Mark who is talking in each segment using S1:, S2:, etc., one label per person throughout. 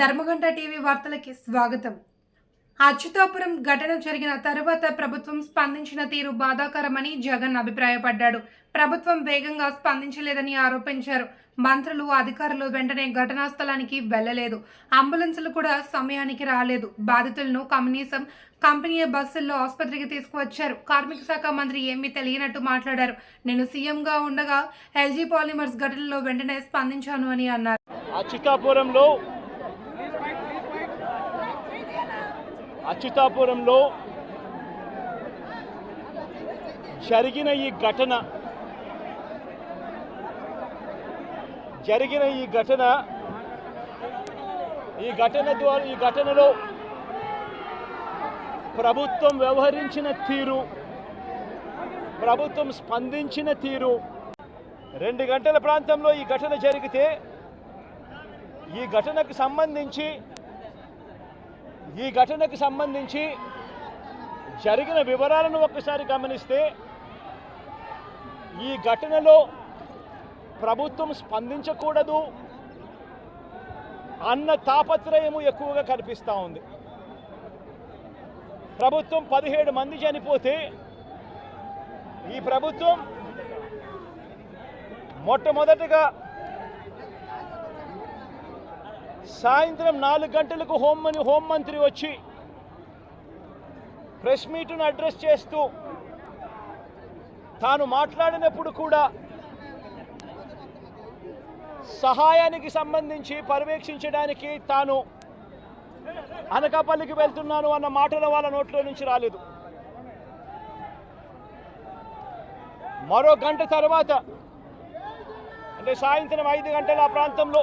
S1: ధర్మగంట TV వార్తలకి స్వాగతం. అచ్యుతాపురం ఘటన జరిగిన తర్వాత ప్రభుత్వం స్పందించిన తీరు బాధాకరమని జగన్ అభిప్రాయపడ్డాడు. ప్రభుత్వం వేగంగా స్పందించలేదని ఆరోపించారు. మంత్రులు అధికారులు వెంటనే ఘటనా స్థలానికి వెళ్ళలేదు అంబులెన్సులు కూడా సమయానికి రాలేదు. బాధితులను కమ్యూనిసం కంపెనీ బస్సుల్లో ఆసుపత్రికి తీసుకువచ్చారు. కార్మిక శాఖ మంత్రి ఏమీ తెలియనట్టు మాట్లాడారు. నేను సీఎంగా ఉండగా ఎల్జీ పాలిమర్స్ ఘటనలో వెంటనే స్పందించాను అని అన్నారు.
S2: అచ్యుతాపురంలో అచ్యుతాపురంలో జరిగిన ఈ ఘటన జరిగిన ఈ ఘటన ఈ ఘటన ద్వారా ఈ ఘటనలో ప్రభుత్వం వ్యవహరించిన తీరు ప్రభుత్వం స్పందించిన తీరు. రెండు గంటల ప్రాంతంలో ఈ ఘటన జరిగితే ఈ ఘటనకు సంబంధించి ఈ ఘటనకు సంబంధించి జరిగిన వివరాలను ఒక్కసారి గమనిస్తే ఈ ఘటనలో ప్రభుత్వం స్పందించకూడదు. అన్న తాపత్రయము ఎక్కువగా కనిపిస్తూ ఉంది. ప్రభుత్వం పదిహేడు మంది చనిపోతే ఈ ప్రభుత్వం మొట్టమొదటిగా సాయంత్రం నాలుగు గంటలకు హోంమని హోంమంత్రి వచ్చి ప్రెస్ మీట్ను అడ్రస్ చేస్తూ తాను మాట్లాడినప్పుడు కూడా సహాయానికి సంబంధించి పర్యవేక్షించడానికి తాను అనకాపల్లికి వెళ్తున్నాను అన్న మాటలు వాళ్ళ నోట్లో నుంచి రాలేదు. మరో గంట తర్వాత అంటే సాయంత్రం ఐదు గంటల ఆ ప్రాంతంలో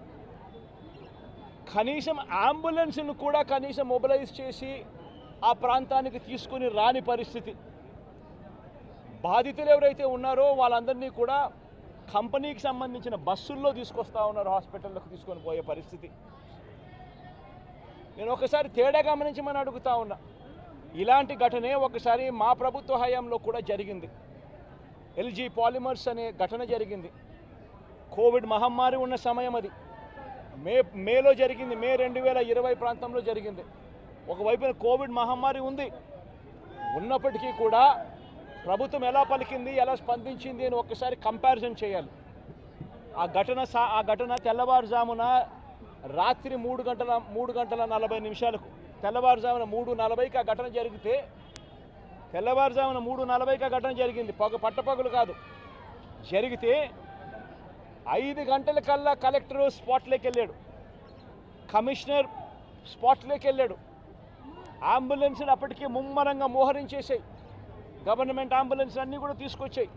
S2: కనీసం అంబులెన్స్ను కూడా కనీసం మొబిలైజ్ చేసి ఆ ప్రాంతానికి తీసుకుని రాని పరిస్థితి. బాధితులు ఎవరైతే ఉన్నారో వాళ్ళందరినీ కూడా కంపెనీకి సంబంధించిన బస్సుల్లో తీసుకొస్తా ఉన్నారు హాస్పిటల్లోకి తీసుకొని పోయే పరిస్థితి. నేను ఒకసారి తేడా గమనించమని అడుగుతా ఉన్నా. ఇలాంటి ఘటనే ఒకసారి మా ప్రభుత్వ హయాంలో కూడా జరిగింది. ఎల్జీ పాలిమర్స్ అనే ఘటన జరిగింది. కోవిడ్ మహమ్మారి ఉన్న సమయం అది. మే మేలో జరిగింది మే రెండు వేల ఇరవై ప్రాంతంలో జరిగింది. ఒకవైపున కోవిడ్ మహమ్మారి ఉంది. ఉన్నప్పటికీ కూడా ప్రభుత్వం ఎలా పలికింది ఎలా స్పందించింది అని ఒక్కసారి కంపారిజన్ చేయాలి. ఆ ఘటన సా ఆ ఘటన తెల్లవారుజామున రాత్రి మూడు గంటల మూడు గంటల నలభై నిమిషాలకు తెల్లవారుజామున మూడు నలభైకి ఆ ఘటన జరిగితే తెల్లవారుజామున మూడు నలభైకి ఆ ఘటన జరిగింది. పగ పట్టపగులు కాదు. జరిగితే ఐదు గంటల కల్లా కలెక్టర్ స్పాట్లోకి వెళ్ళాడు. కమిషనర్ స్పాట్లోకి వెళ్ళాడు. అంబులెన్స్లు అప్పటికే ముమ్మరంగా మోహరించేసాయి గవర్నమెంట్ అంబులెన్స్ అన్నీ కూడా తీసుకొచ్చాయి.